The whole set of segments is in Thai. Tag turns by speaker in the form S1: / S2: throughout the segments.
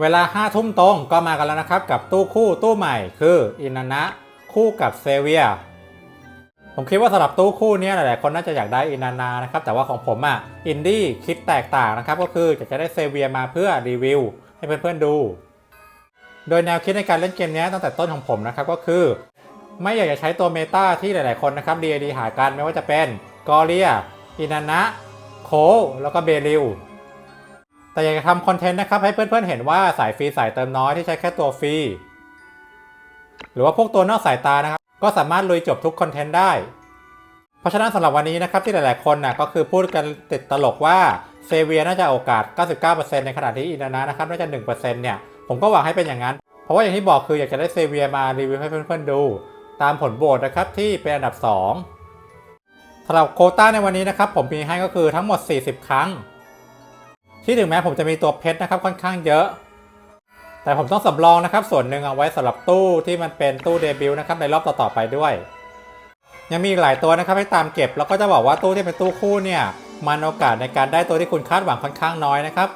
S1: เวลาห้าทุ่มตรงก็มากันแล้วนะครับ กับตู้คู่ตู้ใหม่คืออินานะคู่กับเซเวียผมคิดว่าสำหรับตู้คู่นี้หลายๆคนน่าจะอยากได้อินานานะครับ แต่ว่าของผมอะอินดี้คิดแตกต่างนะครับ ก็คืออยากจะได้เซเวียมาเพื่อรีวิว ให้เพื่อนๆดู โดยแนวคิดในการเล่นเกมนี้ตั้งแต่ต้นของผมนะครับก็คือ ไม่อยากจะใช้ตัวเมตาที่หลายๆคนนะครับดีดีหากันไม่ว่าจะเป็นกอเลียอินานะโคแล้วก็เบริล แต่อยากจะทำคอนเทนต์นะครับให้เพื่อนๆเห็นว่าสายฟรีสายเติมน้อยที่ใช้แค่ตัวฟรีหรือว่าพวกตัวนอกสายตานะครับ ก็สามารถลุยจบทุกคอนเทนต์ได้ เพราะฉะนั้นสำหรับวันนี้นะครับที่หลายๆคนนะก็คือพูดกันติดตลกว่าเซเวียน่าจะโอกาส 99%ในขณะที่อินานะนะครับน่าจะ 1%เนี่ยผมก็หวังให้เป็นอย่างนั้น เพราะว่าอย่างที่บอกคืออยากจะได้เซเวียมารีวิวให้เพื่อนๆดู ตามผลโหวตนะครับที่เป็นอันดับ 2สำหรับโคต้าในวันนี้นะครับผมมีให้ก็คือทั้งหมด 40 ครั้ง ที่ถึงแม้ผมจะมีตัวเพชรนะครับค่อนข้างเยอะ แต่ผมต้องสำรองนะครับ ส่วนหนึ่งเอาไว้สำหรับตู้ที่มันเป็นตู้เดบิวต์นะครับในรอบต่อๆไปด้วย ยังมีอีกหลายตัวนะครับให้ตามเก็บ แล้วก็จะบอกว่าตู้ที่เป็นตู้คู่เนี่ยมันโอกาสในการได้ตัวที่คุณคาดหวังค่อนข้างน้อยนะครับ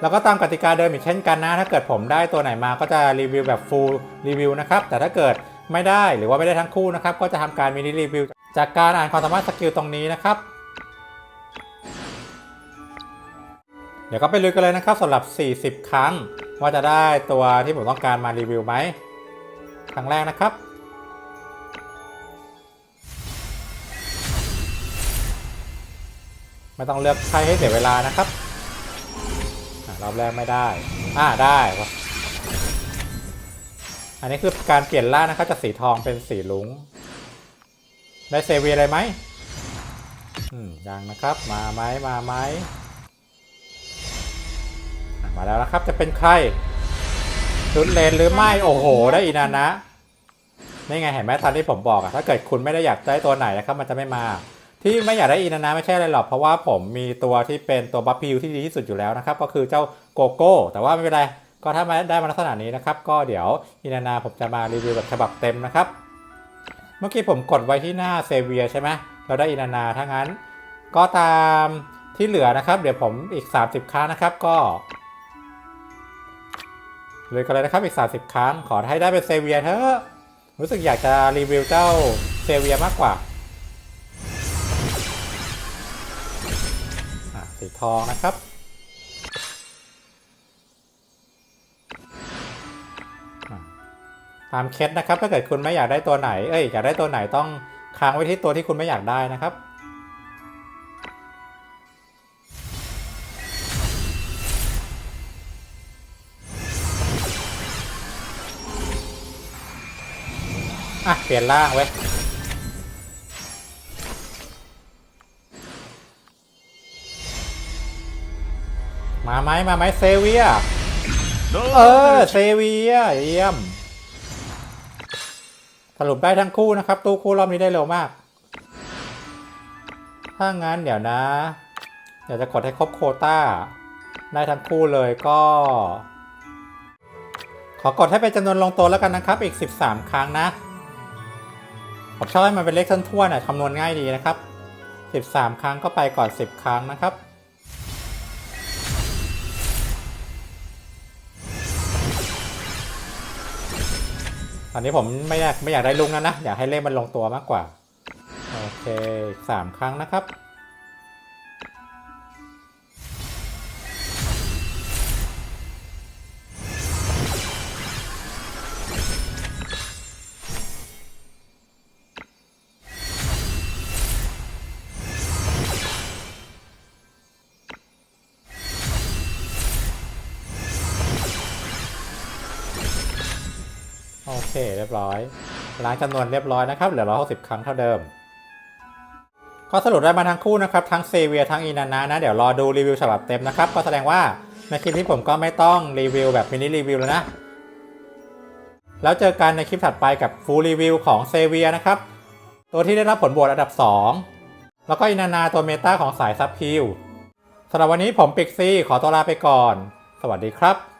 S1: แล้วก็ตามกติกาเดิมอีกเช่นกันนะ ถ้าเกิดผมได้ตัวไหนมาก็จะรีวิวแบบฟูลรีวิวนะครับ แต่ถ้าเกิดไม่ได้หรือว่าไม่ได้ทั้งคู่นะครับ ก็จะทำการมินิรีวิว จากการอ่านความสามารถสกิลตรงนี้นะครับ เดี๋ยวก็ไปลุยกันเลยนะครับสำหรับ 40 ครั้ง ว่าจะได้ตัวที่ผมต้องการมารีวิวไหมครั้งแรกนะครับ ไม่ต้องเลือกใครให้เสียเวลานะครับรอบแรกไม่ได้ อ่าได้วะอันนี้คือการเปลี่ยนล่านะครับจากสีทองเป็นสีลุงได้เซเวียอะไรไหมอืมยังนะครับ มาไหมมาไหม มาแล้วนะครับ จะเป็นใครชุดเลนหรือไม่โอ้โห ได้อีนานะนี่ไงเห็นไหมตอนที่ผมบอกอะถ้าเกิดคุณไม่ได้อยากได้ตัวไหนนะครับมันจะไม่มา ที่ไม่อยากได้อีนานะไม่ใช่อะไรหรอกเพราะว่าผมมีตัวที่เป็นตัวบัฟฟิวที่ดีที่สุดอยู่แล้วนะครับ ก็คือเจ้าโกโก้ แต่ว่าไม่เป็นไรก็ถ้ามาได้มาลักษณะนี้นะครับ ก็เดี๋ยวอีนานาผมจะมารีวิวแบบฉบับเต็มนะครับ เมื่อกี้ผมกดไว้ที่หน้าเซเวียใช่ไหมเราได้อีนานาถ้างั้น ก็ตามที่เหลือนะครับ เดี๋ยวผมอีก 30 ครั้งนะครับ ก็ เลยกันเลยนะครับอีก 30 ครั้ง ขอให้ได้เป็นเซเวียเถอะ รู้สึกอยากจะรีวิวเจ้าเซเวียมากกว่าอะสีทองนะครับตามเคสนะครับถ้าเกิดคุณไม่อยากได้ตัวไหน เอ้ยอยากได้ตัวไหนต้องค้างไว้ที่ตัวที่คุณไม่อยากได้นะครับ อะ เปลี่ยนร่างไว้ยมาไหมมาไหมเซเวีย เออ เซเวีย เยี่ยม สรุปได้ทั้งคู่นะครับ ตู้คู่รอบนี้ได้เร็วมาก ถ้างั้นเดี๋ยวนะ เดี๋ยวจะกดให้ครบโคต้า ได้ทั้งคู่เลยก็ ขอกดให้เป็นจำนวนลงตัวแล้วกันนะครับ อีก 13 ครั้งนะ ผมชอบให้มันเป็นเลขท้วนๆน่ะคำนวณง่ายดีนะครับ 13 ครั้งก็ไปก่อน 10 ครั้งนะครับ ตอนนี้ผมไม่อยากไม่อยากได้ลุงแล้วนะ อยากให้เลขมันลงตัวมากกว่า โอเคอีกสามครั้งนะครับ โอเค เรียบร้อย ล้างจำนวนเรียบร้อยนะครับ เหลือ 160 ครั้งเท่าเดิม ก็สรุปได้มาทั้งคู่นะครับ ทั้งเซเวียทั้งอีนานะนะ เดี๋ยวรอดูรีวิวฉบับเต็มนะครับ ก็แสดงว่าในคลิปที่ผมก็ไม่ต้องรีวิวแบบมินิรีวิวแล้วนะ แล้วเจอกันในคลิปถัดไปกับฟูลรีวิวของเซเวียนะครับ ตัวที่ได้รับผลโหวตอันดับ 2 แล้วก็อินานาตัวเมตาของสายซับพิวสำหรับวันนี้ผมปิกซี่ขอตัวลาไปก่อน สวัสดีครับ